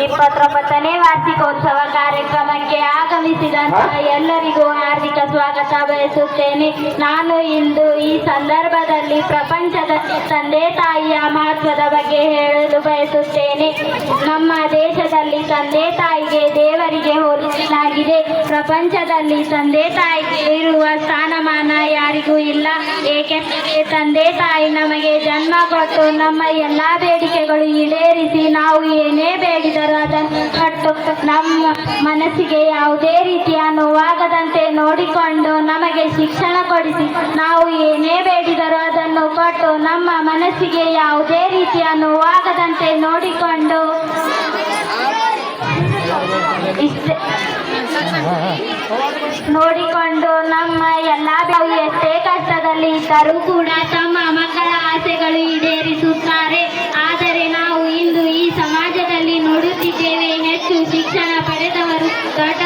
ಇಪ್ಪತ್ತೊಂಬತ್ತನೇ ವಾರ್ಷಿಕೋತ್ಸವ ಕಾರ್ಯಕ್ರಮಕ್ಕೆ ಆಗಮಿಸಿದಂತಹ ಎಲ್ಲರಿಗೂ ಹಾರ್ದಿಕ ಸ್ವಾಗತ ಬಯಸುತ್ತೇನೆ. ನಾನು ಇಂದು ಈ ಸಂದರ್ಭದಲ್ಲಿ ಪ್ರಪಂಚದ ತಂದೆ ತಾಯಿಯ ಮಹತ್ವದ ಬಗ್ಗೆ ಹೇಳಲು ಬಯಸುತ್ತೇನೆ. ನಮ್ಮ ದೇಶದಲ್ಲಿ ತಂದೆ ತಾಯಿಗೆ ದೇವರಿಗೆ ಹೋಲಿಸಲಾಗಿದೆ. ಪ್ರಪಂಚದಲ್ಲಿ ತಂದೆ ತಾಯಿಗೆ ಇರುವ ಸ್ಥಾನಮಾನ ಯಾರಿಗೂ ಇಲ್ಲ. ಏಕೆಂದರೆ ತಂದೆ ತಾಯಿ ನಮಗೆ ಜನ್ಮ ಕೊಟ್ಟು ನಮ್ಮ ಎಲ್ಲ ಬೇಡಿಕೆಗಳು ಈಡೇರಿಸಿ ನಾವು ಏನೇ ಬೇಡಿದರೂ ಅದನ್ನು ಕಟ್ಟು ನಮ್ಮ ಮನಸ್ಸಿಗೆ ಯಾವುದೇ ರೀತಿಯ ನೋವಾಗದಂತೆ ನೋಡಿಕೊಂಡು ನಮಗೆ ಶಿಕ್ಷಣ ಕೊಡಿಸಿ ನಾವು ಏನೇ ಬೇಡಿದರೂ ಅದನ್ನು ಕೊಟ್ಟು ನಮ್ಮ ಮನಸ್ಸಿಗೆ ಯಾವುದೇ ರೀತಿಯ ನೋವಾಗದಂತೆ ನೋಡಿಕೊಂಡು ನೋಡಿಕೊಂಡು ನಮ್ಮ ಎಲ್ಲ ಎಷ್ಟೇ ಕಷ್ಟದಲ್ಲಿ ಇದ್ದರೂ ಕೂಡ ತಮ್ಮ ಮಕ್ಕಳ ಆಸೆಗಳು ಈಡೇರಿಸುತ್ತಾರೆ. ಆದರೆ ನಾವು ಇಂದು ಈ ಸಮಾಜದಲ್ಲಿ ನೋಡುತ್ತಿದ್ದೇವೆ, ಹೆಚ್ಚು ಶಿಕ್ಷಣ ಪಡೆದವರು ದೊಡ್ಡ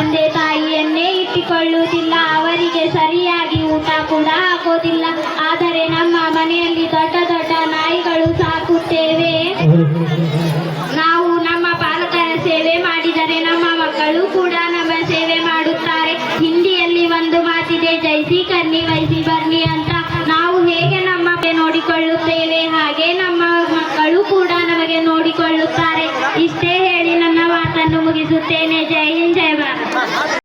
ತಂದೆ ತಾಯಿಯನ್ನೇ ಇಟ್ಟುಕೊಳ್ಳುವುದಿಲ್ಲ. ಅವರಿಗೆ ಸರಿಯಾಗಿ ಊಟ ಕೂಡ ಹಾಕೋದಿಲ್ಲ ಆದರೆ ನಮ್ಮ ಮನೆಯಲ್ಲಿ ದೊಡ್ಡ ದೊಡ್ಡ ನಾಯಿಗಳು ಸಾಕುತ್ತೇವೆ. ನಾವು ನಮ್ಮ ಪಾಲಕರ ಸೇವೆ ಮಾಡಿದರೆ ನಮ್ಮ ಮಕ್ಕಳು ಕೂಡ ನಮ್ಮ ಸೇವೆ ಮಾಡುತ್ತಾರೆ. ಹಿಂದಿಯಲ್ಲಿ ಒಂದು ಮಾತಿದೆ ಜೈಸಿ ಕನ್ನಿ ವೈಸಿ ಬರ್ನಿ ಅಂತ. ನಾವು ಹೇಗೆ ನಮ್ಮ ನೋಡಿಕೊಳ್ಳುತ್ತೇವೆ, ಹಾಗೆ ನಮ್ಮ ಮಕ್ಕಳು ಕೂಡ ನಮಗೆ ನೋಡಿಕೊಳ್ಳುತ್ತಾರೆ. ಇಷ್ಟೇ ಮುಗಿಸುತ್ತೇನೆ. ಜೈ ಹಿಂದ್ ಜೈ ಭಾರತ್.